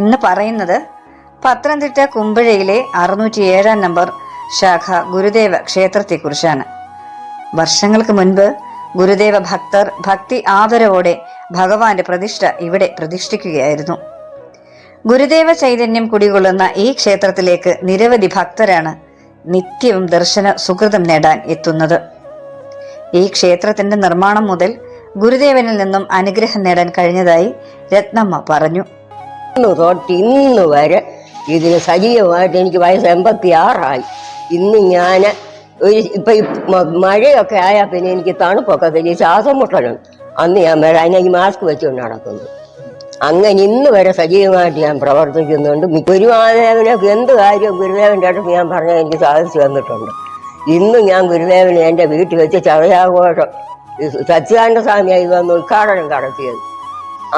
ഇന്ന് പറയുന്നത് പത്തനംതിട്ട കുമ്പഴയിലെ അറുന്നൂറ്റി ഏഴാം നമ്പർ ശാഖ ഗുരുദേവ ക്ഷേത്രത്തെക്കുറിച്ചാണ്. വർഷങ്ങൾക്ക് മുൻപ് ഗുരുദേവ ഭക്തർ ഭക്തി ആദരവോടെ ഭഗവാന്റെ പ്രതിഷ്ഠ ഇവിടെ പ്രതിഷ്ഠിക്കുകയായിരുന്നു. ഗുരുദേവ ചൈതന്യം കുടികൊള്ളുന്ന ഈ ക്ഷേത്രത്തിലേക്ക് നിരവധി ഭക്തരാണ് നിത്യവും ദർശന സുഹൃതം നേടാൻ എത്തുന്നത്. ഈ ക്ഷേത്രത്തിന്റെ നിർമ്മാണം മുതൽ ഗുരുദേവനിൽ നിന്നും അനുഗ്രഹം നേടാൻ കഴിഞ്ഞതായി രത്നമ്മ പറഞ്ഞു. ഇന്ന് തൊട്ട് ഇന്ന് വരെ ഇതിന് സജീവമായിട്ട് എനിക്ക് വയസ്സ് എൺപത്തി ആറായി ഇന്ന് ഞാൻ ഒരു ഇപ്പൊ മഴയൊക്കെ ആയാൽ പിന്നെ എനിക്ക് തണുപ്പൊക്കെ കഴിഞ്ഞ് ശ്വാസം മുട്ടലുണ്ട് അന്ന് ഞാൻ വരാൻ ഈ മാസ്ക് വെച്ചുകൊണ്ട് നടക്കുന്നു. അങ്ങനെ ഇന്ന് വരെ സജീവമായിട്ട് ഞാൻ പ്രവർത്തിക്കുന്നുണ്ട്. ഗുരുവാദേവനെ എന്ത് കാര്യവും ഗുരുദേവന്റെ അടുത്ത് ഞാൻ പറഞ്ഞാൽ എനിക്ക് സാധിച്ചു വന്നിട്ടുണ്ട് ഇന്ന് ഞാൻ ഗുരുദേവനെ എന്റെ വീട്ടിൽ വെച്ച് ചതയാഘോഷം. സച്ചിദാനന്ദ സ്വാമിയായി വന്ന് ഉദ്ഘാടനം നടത്തിയത്.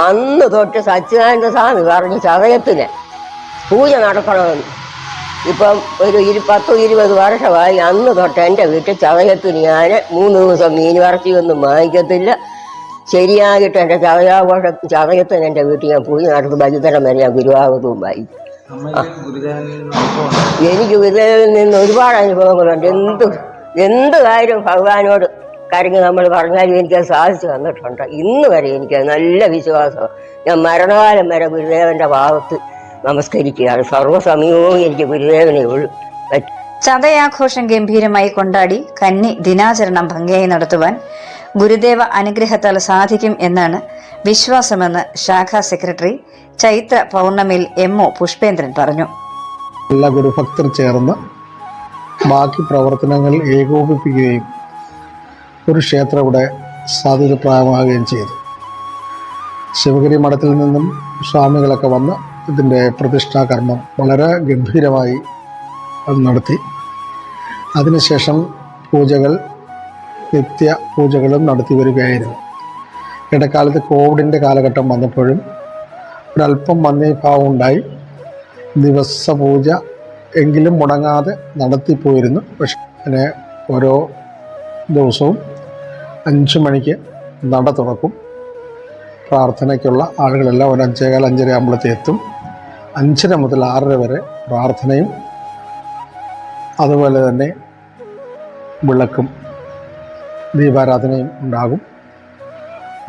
അന്ന് തൊട്ട് സച്ചിദാനന്ദ സ്വാമി പറഞ്ഞു ചതയത്തിന് പൂജ നടക്കണമെന്ന്. ഇപ്പം ഒരു ഇരു പത്തോ ഇരുപത് വർഷമായി അന്ന് തൊട്ട് എന്റെ വീട്ടിൽ ചതയത്തിന് ഞാൻ മൂന്ന് ദിവസം മീൻ വറച്ചിയൊന്നും വാങ്ങിക്കത്തില്ല. ശരിയായിട്ട് എന്റെ ചതയാഘോഷ ചതയത്തിന് എന്റെ വീട്ടിൽ ഞാൻ പൂജ നടത്തും ബലിതരം വരെ ഞാൻ ഗുരുവായൂരവും വായിക്കും എനിക്ക് ഗുരുദേവിൽ നിന്ന് ഒരുപാട് അനുഭവങ്ങളുണ്ട്. എന്ത് എന്ത് കാര്യം ഭഗവാനോട് കാര്യങ്ങൾ നമ്മൾ പറഞ്ഞാലും എനിക്കത് സാധിച്ചു വന്നിട്ടുണ്ട് ഇന്ന് വരെ എനിക്ക് നല്ല വിശ്വാസമാണ്. ഞാൻ മരണകാലം വരെ ഗുരുദേവന്റെ ഭാഗത്ത് നമസ്കരിക്കുകയാണ്. സർവസമയവും എനിക്ക് ഗുരുദേവനെ ചതയാഘോഷം ഗംഭീരമായി കൊണ്ടാടി കന്നി ദിനാചരണം ഭംഗിയായി നടത്തുവാൻ ഗുരുദേവ അനുഗ്രഹത്താൽ സാധിക്കും എന്നാണ് വിശ്വാസമെന്ന് ശാഖാ സെക്രട്ടറി ചൈത്ര പൗർണമിയിൽ എം ഒ പുഷ്പേന്ദ്രൻ പറഞ്ഞു. എല്ലാ ഗുരുഭക്തർ ചേർന്ന് ബാക്കി പ്രവർത്തനങ്ങൾ ഏകോപിപ്പിക്കുകയും ഒരു ക്ഷേത്രം ഇവിടെ സാധ്യതപ്രായമാകുകയും ചെയ്തു. ശിവഗിരി മഠത്തിൽ നിന്നും സ്വാമികളൊക്കെ വന്ന് ഇതിന്റെ പ്രതിഷ്ഠാകർമ്മം വളരെ ഗംഭീരമായി അത് നടത്തി. അതിനുശേഷം പൂജകൾ നിത്യ പൂജകളും നടത്തി വരികയായിരുന്നു. ഇടക്കാലത്ത് കോവിഡിന്റെ കാലഘട്ടം വന്നപ്പോഴും ഒരല്പം മന്ദീഭാവം ഉണ്ടായി ദിവസ പൂജ എങ്കിലും മുടങ്ങാതെ നടത്തിപ്പോയിരുന്നു. പക്ഷെ അങ്ങനെ ഓരോ ദിവസവും അഞ്ച് മണിക്ക് നട തുറക്കും. പ്രാർത്ഥനയ്ക്കുള്ള ആളുകളെല്ലാം ഒരു അഞ്ചേകാൽ അഞ്ചര ആകുമ്പോഴത്തെ എത്തും. അഞ്ചര മുതൽ ആറര വരെ പ്രാർത്ഥനയും അതുപോലെ തന്നെ വിളക്കും ദീപാരാധനയും ഉണ്ടാകും.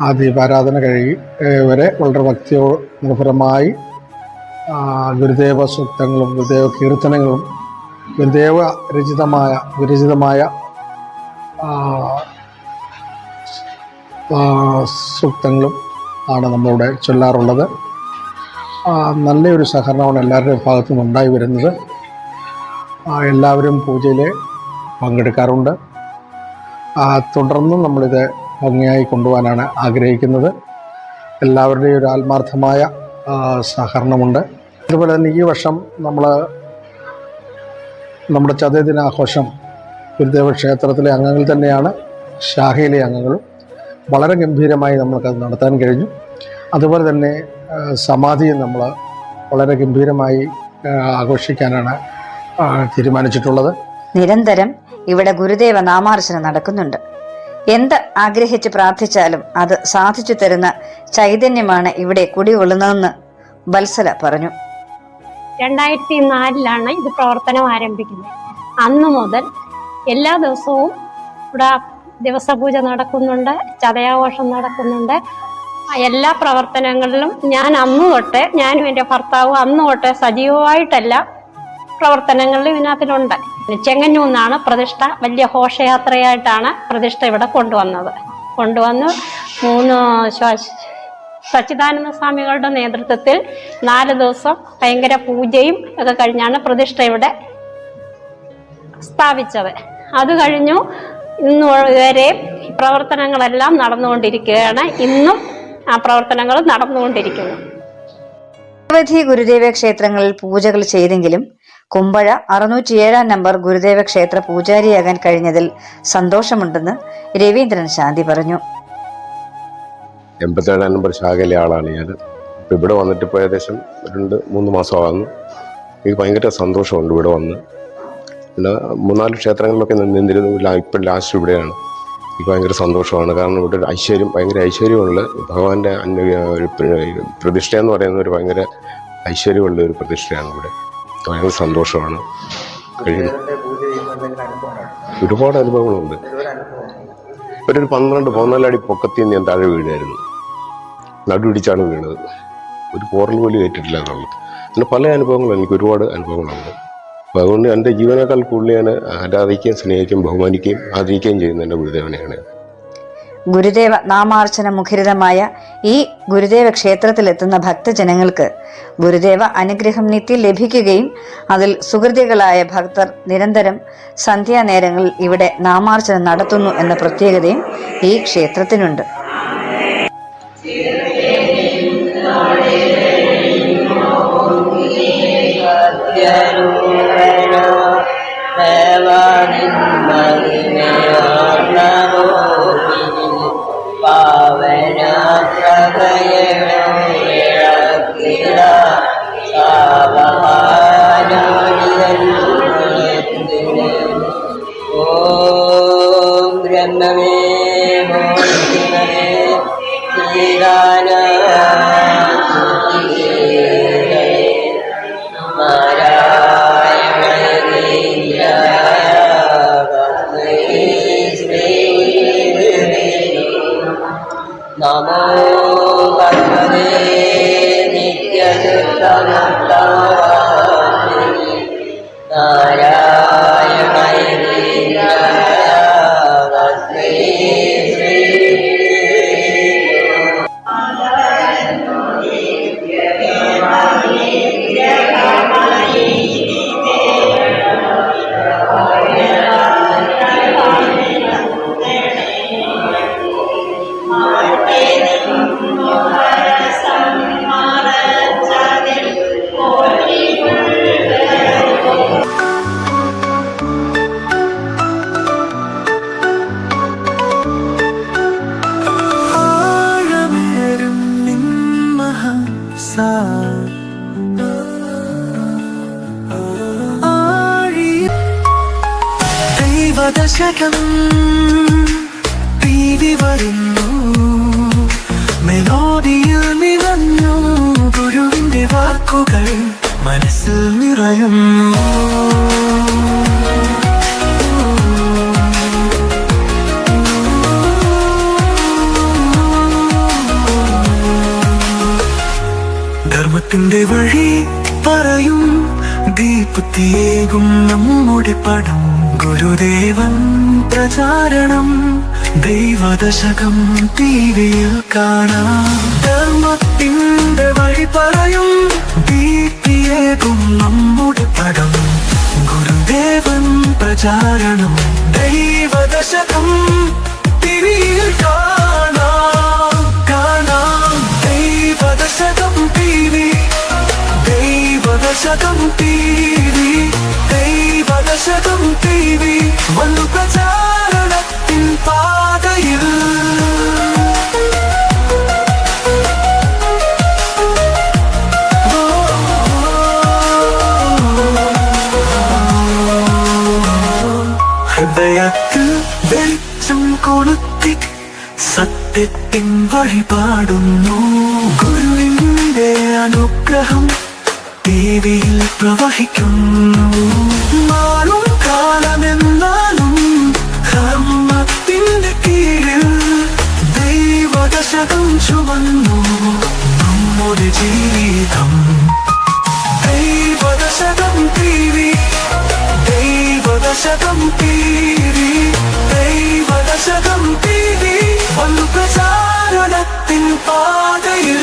ആ ദീപാരാധന കഴുകി വരെ വളരെ ഭക്തിയോ നിർഭരമായി ഗുരുദേവ സൂക്തങ്ങളും ഗുരുദേവ കീർത്തനങ്ങളും ഗുരുദേവ രചിതമായ വിരചിതമായ സൂക്തങ്ങളും ആണ് നമ്മളിവിടെ ചൊല്ലാറുള്ളത്. നല്ലൊരു സഹകരണമാണ് എല്ലാവരുടെയും ഭാഗത്തു നിന്നും ഉണ്ടായി വരുന്നത്. എല്ലാവരും പൂജയിൽ പങ്കെടുക്കാറുണ്ട്. തുടർന്നും നമ്മളിത് ഭംഗിയായി കൊണ്ടുപോകാനാണ് ആഗ്രഹിക്കുന്നത്. എല്ലാവരുടെയും ഒരു ആത്മാർത്ഥമായ സഹകരണമുണ്ട്. അതുപോലെ തന്നെ ഈ വർഷം നമ്മൾ നമ്മുടെ ചതയദിനാഘോഷം ഗുരുദേവ ക്ഷേത്രത്തിലെ അംഗങ്ങൾ തന്നെയാണ്. ശാഖയിലെ അംഗങ്ങളും വളരെ ഗംഭീരമായി നമ്മൾക്കത് നടത്താൻ കഴിഞ്ഞു. അതുപോലെ തന്നെ സമാധിയെ നമ്മൾ വളരെ ഗംഭീരമായി ആഘോഷിക്കാനാണ് തീരുമാനിച്ചിട്ടുള്ളത്. നിരന്തരം ഇവിടെ ഗുരുദേവ നാമാർച്ചന നടക്കുന്നുണ്ട്. എന്ത് ആഗ്രഹിച്ച് പ്രാർത്ഥിച്ചാലും അത് സാധിച്ചു തരുന്ന ചൈതന്യമാണ് ഇവിടെ കുടികൊള്ളുന്നതെന്ന് ബത്സല പറഞ്ഞു. രണ്ടായിരത്തി നാലിലാണ് ഇത് പ്രവർത്തനം ആരംഭിക്കുന്നത്. അന്ന് മുതൽ എല്ലാ ദിവസവും ഇവിടെ ദിവസപൂജ നടക്കുന്നുണ്ട് ചതയാഘോഷം നടക്കുന്നുണ്ട്. എല്ലാ പ്രവർത്തനങ്ങളിലും ഞാൻ അന്ന് തൊട്ട് ഞാനും എന്റെ ഭർത്താവും അന്ന് തൊട്ട് സജീവമായിട്ടെല്ലാം പ്രവർത്തനങ്ങളിലും ഇതിനകത്തിലുണ്ട്. ചെങ്ങന്നൂന്നാണ് പ്രതിഷ്ഠ വലിയ ഘോഷയാത്രയായിട്ടാണ് പ്രതിഷ്ഠ ഇവിടെ കൊണ്ടുവന്നത്. കൊണ്ടുവന്ന് മൂന്ന് സച്ചിദാനന്ദ സ്വാമികളുടെ നേതൃത്വത്തിൽ നാല് ദിവസം ഭയങ്കര പൂജയും ഒക്കെ കഴിഞ്ഞാണ് പ്രതിഷ്ഠ ഇവിടെ സ്ഥാപിച്ചത്. അത് കഴിഞ്ഞു ഇന്ന് വരെ പ്രവർത്തനങ്ങളെല്ലാം നടന്നുകൊണ്ടിരിക്കുകയാണ്. ഇന്നും ആ പ്രവർത്തനങ്ങൾ നടന്നുകൊണ്ടിരിക്കുന്നു. നിരവധി ഗുരുദേവ ക്ഷേത്രങ്ങളിൽ പൂജകൾ ചെയ്തെങ്കിലും കുമ്പഴ അറുന്നൂറ്റിയേഴാം നമ്പർ ഗുരുദേവ ക്ഷേത്ര പൂജാരിയാകാൻ കഴിഞ്ഞതിൽ സന്തോഷമുണ്ടെന്ന് രവീന്ദ്രൻ ശാന്തി പറഞ്ഞു. എൺപത്തേഴാം നമ്പർ ശാഖയിലെ ആളാണ് ഞാൻ. ഇപ്പം ഇവിടെ വന്നിട്ട് ഇപ്പോൾ ഏകദേശം രണ്ട് മൂന്ന് മാസമാകുന്നു എനിക്ക് ഭയങ്കര സന്തോഷമുണ്ട് ഇവിടെ വന്ന്. പിന്നെ മൂന്നാൽ ക്ഷേത്രങ്ങളിലൊക്കെ നിന്നിരുന്നു. ഇപ്പം ലാസ്റ്റ് ഇവിടെയാണ്. എനിക്ക് ഭയങ്കര സന്തോഷമാണ്. കാരണം ഇവിടെ ഒരു ഐശ്വര്യം ഭയങ്കര ഐശ്വര്യമുള്ള ഭഗവാന്റെ അന്യ ഒരു പ്ര- പ്രതിഷ്ഠ എന്ന് പറയുന്ന ഒരു ഭയങ്കര ഐശ്വര്യമുള്ള ഒരു പ്രതിഷ്ഠയാണ് ഇവിടെ. ഭയങ്കര സന്തോഷമാണ്. കഴിയും ഗുരുദേവന്റെ പൂജ ചെയ്യുന്ന എന്തെങ്കിലും അനുഭവമാണ് ഒരുപാട് അനുഭവങ്ങളുണ്ട്. ഒരു പന്ത്രണ്ട് പതിനാലടി പൊക്കത്തിൽ ഞാൻ താഴെ വീണായിരുന്നു നടുപിടിച്ചാണ് വീണത്. ഒരു പോറൽ പോലും ഏറ്റിട്ടില്ല എന്നുള്ളത് അങ്ങനെ പല അനുഭവങ്ങളും എനിക്ക് ഒരുപാട് അനുഭവങ്ങളുണ്ട്. അപ്പോൾ അതുകൊണ്ട് എന്റെ ജീവനേക്കാൾ കൂടുതൽ ഞാൻ ആരാധിക്കുകയും സ്നേഹിക്കുകയും ബഹുമാനിക്കുകയും ആദരിക്കുകയും ചെയ്യുന്ന എന്റെ ഗുരുദേവനെയാണ്. ഗുരുദേവ നാമാർച്ചന മുഖരിതമായ ഈ ഗുരുദേവ ക്ഷേത്രത്തിലെത്തുന്ന ഭക്തജനങ്ങൾക്ക് ഗുരുദേവ അനുഗ്രഹം നിത്യം ലഭിക്കുകയും അതിൽ സുഹൃതികളായ ഭക്തർ നിരന്തരം സന്ധ്യാനേരങ്ങളിൽ ഇവിടെ നാമാർച്ചന നടത്തുന്നു എന്ന പ്രത്യേകതയും ഈ ക്ഷേത്രത്തിനുണ്ട്. ഓം नमो भगवते नित्ययुक्तमुक्तम ദൈവദശകം പീവി വരുന്നു. മെലോഡിയിൽ നിറഞ്ഞു ഗുരുവിന്റെ വാക്കുകൾ മനസ്സിൽ നിറയുന്നു. ധർമ്മത്തിന്റെ വഴി പറയും ദീപത്തിയേകും നമ്മുടെ പടം. ഗുരുദേവൻ പ്രചാരണം ദൈവദശകം ടിവിയിൽ കാണാം. ധർമ്മത്തിന്റെ വഴി പറയും ദീപ്തിയേകും നമ്മുടെ പടം ഗുരുദേവൻ പ്രചാരണം ദൈവദശകം ടിവിയിൽ കാണാം. കാണാം. Daivadasakam TV Daivadasakam TV Daivadasakam TV വന്നു പ്രചാരണത്തിൻ പാതയിൽ ഹൃദയത്തിൽ വെളിച്ചം കൊളുത്തി സത്യത്തിൻ വഴിപാടുന്നു ഗുരുവിന്റെ അനുഗ്രഹം ദേവിയിൽ പ്രവഹിക്കുന്നു. മാറും കാലമെന്നാലും ധർമ്മത്തിന്റെ കീഴിൽ ദൈവദശകം ചുമന്നു. നമ്മുടെ ജീവിതം Daivadasakam TV Daivadasakam TV Daivadasakam TV ഒരു പ്രചാരണത്തിൻ പാതയിൽ